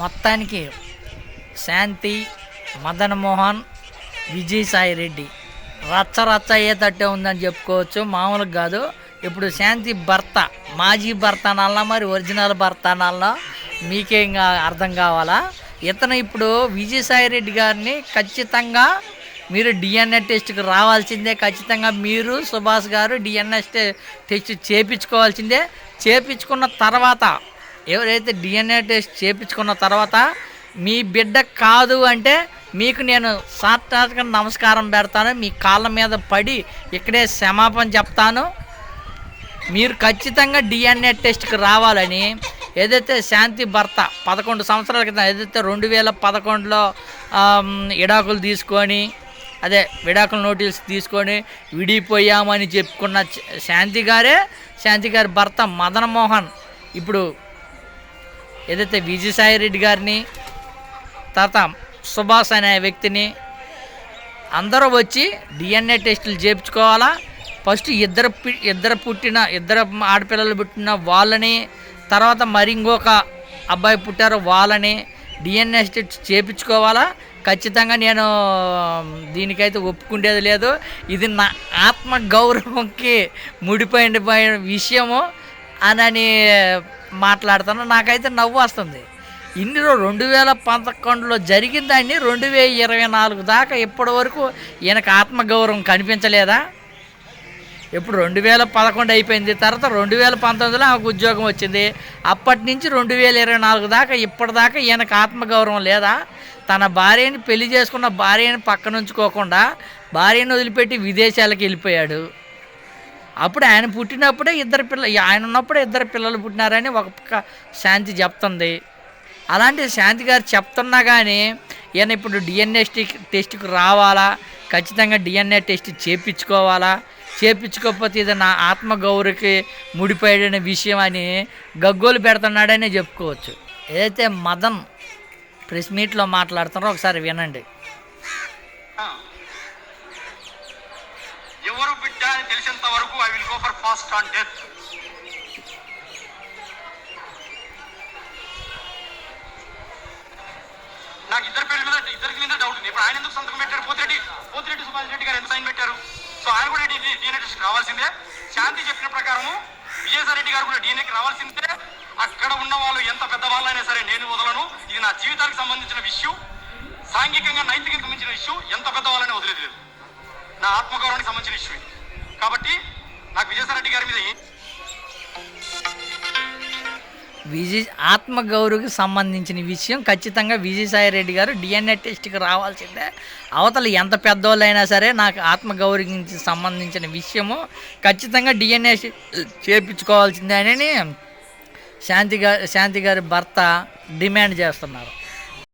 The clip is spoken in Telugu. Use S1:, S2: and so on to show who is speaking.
S1: మొత్తానికి శాంతి మదన్ మోహన్ విజయసాయి రెడ్డి రచ్చ రచ్చ అయ్యేటట్టే ఉందని చెప్పుకోవచ్చు. మామూలుగా కాదు. ఇప్పుడు శాంతి భర్త మాజీ భర్త అనాలనా మరి ఒరిజినల్ భర్త అనాలనా మీకే ఇంకా అర్థం కావాలా? ఇతను ఇప్పుడు విజయసాయి రెడ్డి గారిని ఖచ్చితంగా మీరు డిఎన్ఏ టెస్ట్కి రావాల్సిందే. ఖచ్చితంగా మీరు సుభాష్ గారు డిఎన్ఏ టెస్ట్ చేపించుకోవాల్సిందే. చేపించుకున్న తర్వాత ఎవరైతే డిఎన్ఏ టెస్ట్ చేపించుకున్న తర్వాత మీ బిడ్డ కాదు అంటే మీకు నేను సాత్వికంగా నమస్కారం పెడతాను మీ కాళ్ళ మీద పడి ఇక్కడే క్షమాపణ చెప్తాను. మీరు ఖచ్చితంగా డిఎన్ఏ టెస్ట్కి రావాలని ఏదైతే శాంతి భర్త పదకొండు సంవత్సరాల క్రితం ఏదైతే రెండు వేల పదకొండులో ఇడాకులు తీసుకొని అదే విడాకుల నోటీస్ తీసుకొని విడిపోయామని చెప్పుకున్న శాంతి గారే శాంతి గారి భర్త మదన్ మోహన్ ఇప్పుడు ఏదైతే విజయసాయి రెడ్డి గారిని తర్వాత సుభాష్ అనే వ్యక్తిని అందరూ వచ్చి డిఎన్ఏ టెస్టులు చేయించుకోవాలా ఫస్ట్ ఇద్దరు ఇద్దరు పుట్టిన ఇద్దరు ఆడపిల్లలు పుట్టిన వాళ్ళని తర్వాత మరి ఇంకొక అబ్బాయి పుట్టారు వాళ్ళని డిఎన్ఏ టెస్ట్ చేయించుకోవాలా ఖచ్చితంగా నేను దీనికైతే ఒప్పుకుండేది లేదు. ఇది నా ఆత్మ గౌరవంకి ముడిపోయిన విషయము. అని మాట్లాడుతున్నా నాకైతే నవ్వు వస్తుంది. ఇన్ని రెండు వేల పదకొండులో జరిగిన దాన్ని రెండు వేల ఇరవై నాలుగు దాకా ఇప్పటి వరకు ఈయనకు ఆత్మగౌరవం కనిపించలేదా? ఇప్పుడు రెండు వేల పదకొండు అయిపోయింది తర్వాత రెండు వేల పంతొమ్మిదిలో ఆమెకు ఉద్యోగం వచ్చింది. అప్పటి నుంచి రెండు వేల ఇరవై నాలుగు దాకా ఇప్పటిదాకా ఈయనకు ఆత్మగౌరవం లేదా? తన భార్యని పెళ్ళి చేసుకున్న భార్యని పక్కనుంచుకోకుండా భార్యను వదిలిపెట్టి విదేశాలకు వెళ్ళిపోయాడు. అప్పుడు ఆయన పుట్టినప్పుడే ఇద్దరు పిల్ల ఆయన ఉన్నప్పుడే ఇద్దరు పిల్లలు పుట్టినారని ఒక పక్క శాంతి చెప్తుంది. అలాంటి శాంతి గారు చెప్తున్నా కానీ ఈయన ఇప్పుడు డిఎన్ఏ టెస్ట్కి రావాలా? ఖచ్చితంగా డిఎన్ఏ టెస్ట్ చేపించుకోవాలా? చేపించుకోకపోతే ఇది నా ఆత్మగౌరవకి ముడిపోయిన విషయం అని గగ్గోలు పెడుతున్నాడనే చెప్పుకోవచ్చు. ఏదైతే మదన్ ప్రెస్ మీట్లో మాట్లాడుతున్నారో ఒకసారి వినండి.
S2: ఎవరు బిడ్డ అని తెలిసినంత వరకు I will go for fast on death నాకు ఇద్దరు పేర్ల మీద ఇద్దరికి మీద డౌట్ ఉంది. ఇప్పుడు ఆయన ఎందుకు సంతకం పెట్టారు? పోతిరెడ్డి పోతిరెడ్డి సుభాష్ రెడ్డి గారు ఎంత సైన్ పెట్టారు? సో ఆయన కూడా డిఎన్ఏ రావాల్సిందే. శాంతి చెప్పిన ప్రకారము విజయసాయి రెడ్డి గారు కూడా డిఎన్ఏకి రావాల్సిందే. అక్కడ ఉన్న వాళ్ళు ఎంత పెద్దవాళ్ళైనా సరే నేను వదలను. ఇది నా జీవితానికి సంబంధించిన విషయం సాంఘికంగా నైతికంగా మించిన విషయం ఎంత పెద్దవాళ్ళని వదిలేదు నా ఆత్మగౌరవానికి సంబంధించిన ఇష్యూ ఇది. కాబట్టి నాకు విజయసాయి గారి మీద
S1: విజయ్ ఆత్మగౌరవకి సంబంధించిన విషయం ఖచ్చితంగా విజయసాయి రెడ్డి గారు డిఎన్ఏ టెస్ట్కి రావాల్సిందే. అవతల ఎంత పెద్దోళ్ళైనా సరే నాకు ఆత్మగౌరవకి సంబంధించిన విషయము ఖచ్చితంగా డిఎన్ఏ చేపించుకోవాల్సిందే అని శాంతి గారి శాంతి గారి భర్త డిమాండ్ చేస్తున్నారు.